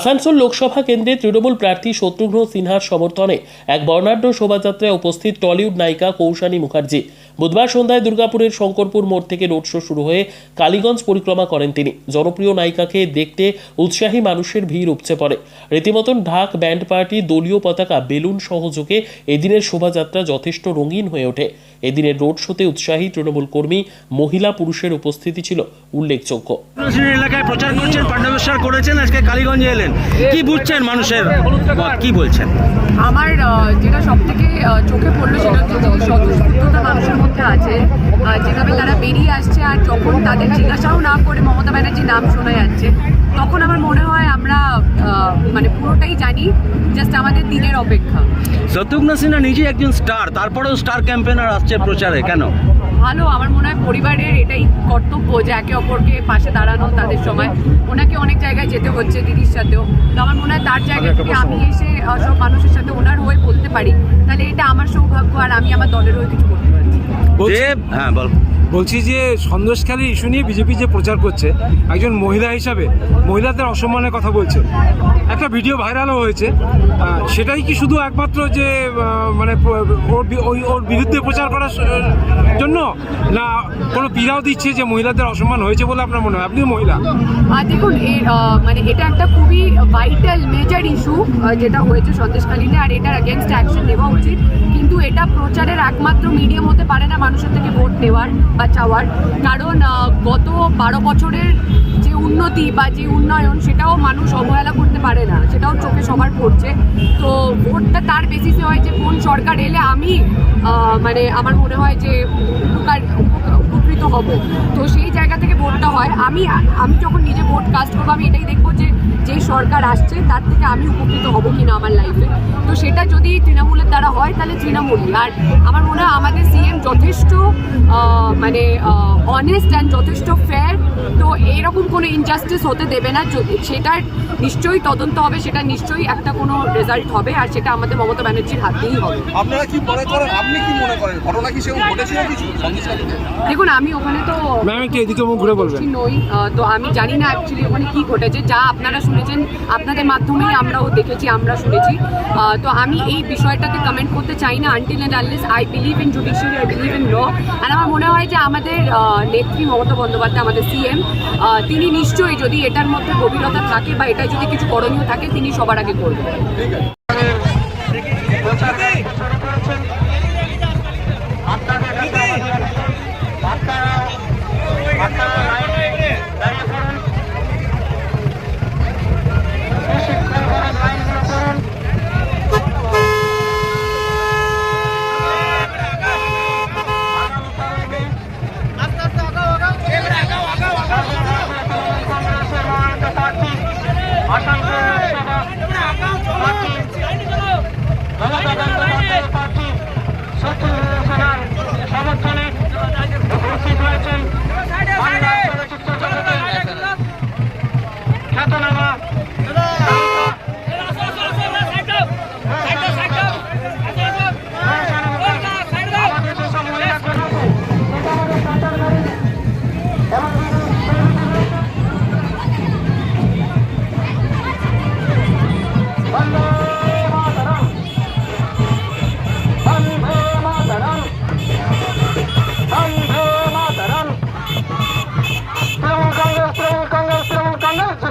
আসানসোল লোকসভা কেন্দ্রে তৃণমূল প্রার্থী শত্রুঘ্ন সিনহার সমর্থনে এক বর্ণাঢ্য শোভাযাত্রায় উপস্থিত টলিউড নায়িকা কৌশানী মুখার্জি। বুধবার সন্ধ্যায় দুর্গাপুরের শঙ্করপুর মোড় থেকে রোড শো শুরু হয়ে কালীগঞ্জ পরিক্রমা করেন তিনি। জনপ্রিয় নায়িকাকে দেখতে উৎসাহী মানুষের ভিড় উপচে পড়ে। রীতিমতন ঢাক ব্যান্ড পার্টি দলীয় পতাকা বেলুন সহযোগে এদিনের শোভাযাত্রা যথেষ্ট রঙিন হয়ে ওঠে। এদিনের রোড শোতে উৎসাহী তৃণমূল কর্মী মহিলা পুরুষের উপস্থিতি ছিল উল্লেখযোগ্য। এলাকায় প্রচার করছেন পাণ্ডবেশ্বর করেছেন আজকে কালীগঞ্জে এলেন। কি বুঝছেন মানুষের কি বলছেন? আমার যেটা সব থেকে চোখে পড়ল সেটা হচ্ছে মানুষের মধ্যে আছে যেভাবে তারা বেরিয়ে আসছে আর যখন তাদের জিজ্ঞাসাও না করে মমতা ব্যানার্জির নাম শোনা যাচ্ছে তখন আমার মনে হয় আমরা মানে পুরোটাই জানি জাস্ট আমাদের দিনের অপেক্ষা। শত্রুঘ্ন সিনহা নিজে একজন স্টার তারপরেও স্টার ক্যাম্পেনার আসছে প্রচারে কেন? ভালো আমার মনে হয় পরিবারের এটাই কর্তব্য যে একে অপরকে পাশে দাঁড়ানো তাদের সময়। ওনাকে অনেক জায়গায় যেতে হচ্ছে দিদির সাথেও। তো আমার মনে হয় তার জায়গা থেকে আমি এসে সব মানুষের সাথে ওনার হয়ে বলতে পারি তাহলে এটা আমার সৌভাগ্য আর আমি আমার দলের হয়ে কিছু করতে পারছি যে হ্যাঁ বল। বলছি যে সন্দেশখালী ইস্যু নিয়ে বিজেপি যে প্রচার করছে একজন মহিলা হিসাবে মহিলাদের অসম্মানের কথা বলছে। একটা ভিডিও ভাইরালও হয়েছে। সেটাই কি শুধু একমাত্র যে মানে ওর ওই ওর বিরুদ্ধে প্রচার করার জন্য? না কোনো পীড়াও দিচ্ছে যে মহিলাদের অসম্মান হয়েছে বলে আপনার মনে হয়? আপনি মহিলা। আর দেখুন মানে এটা একটা খুবই ভাইটাল মেজর ইস্যু যেটা হয়েছে সন্দেশকালীনে আর এটার অ্যাগেনস্ট অ্যাকশন নেওয়া উচিত। কিন্তু এটা প্রচারের একমাত্র মিডিয়াম হতে পারে না মানুষের থেকে ভোট নেওয়ার বা চাওয়ার। কারণ গত বারো বছরের যে উন্নতি বা যে উন্নয়ন, সেটাও মানুষ অবহেলা করতে পারে না। সেটাও চোখে সবার পড়ছে। তো ভোটটা তার বেসিসে হয় যে কোন সরকার এলে আমি মানে আমার মনে হয় যে উপকার উপকৃত হব। তো সেই জায়গা থেকে ভোটটা হয়। আমি আমি যখন নিজে ভোট কাস্ট করব আমি এটাই দেখব যে যে সরকার আসছে তার থেকে আমি উপকৃত হব কিনা আমার লাইফে তো সেটা যদি তৃণমূলের দ্বারা হয় তাহলে তৃণমূলই। আর আমার মনে হয় আমাদের সিএম যথেষ্ট মানে অনেস্ট অ্যান্ড যথেষ্ট ফেয়ার তো এরকম কোনো ইনজাস্টিস হতে দেবে না। যদি সেটার নিশ্চয়ই তদন্ত হবে সেটা নিশ্চয়ই একটা কোনো রেজাল্ট হবে আর সেটা আমাদের মমতা ব্যানার্জির হাতেই হবে। আপনারা কি মনে করেন? আপনি কি মনে করেন? ঘটনা কি সেরকম ঘটেছিল কিছু? দেখুন আমি ওখানে তো ম্যাম একটু এদিকে মুখ ঘুরে বলবেন। নই তো আমি জানি না অ্যাকচুয়ালি ওখানে কি ঘটেছে। যা আপনারা শুনেছেন আপনাদের মাধ্যমেই আমরাও দেখেছি আমরা শুনেছি। তো আমি এই বিষয়টাতে কমেন্ট করতে চাই না until and unless I believe in judiciary I believe in law আর আমার মনে হয় যে আমাদের নেত্রী মমতা বন্দ্যোপাধ্যায় আমাদের সিএম তিনি নিশ্চয়ই যদি এটার মধ্যে গভীরতা থাকে বা এটা যদি কিছু করণীয় থাকে তিনি সবার আগে করবেন।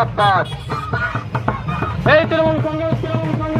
কংগ্রেস পাঁচ এই তৃণমূল কংগ্রেস তৃণমূল কংগ্রেস।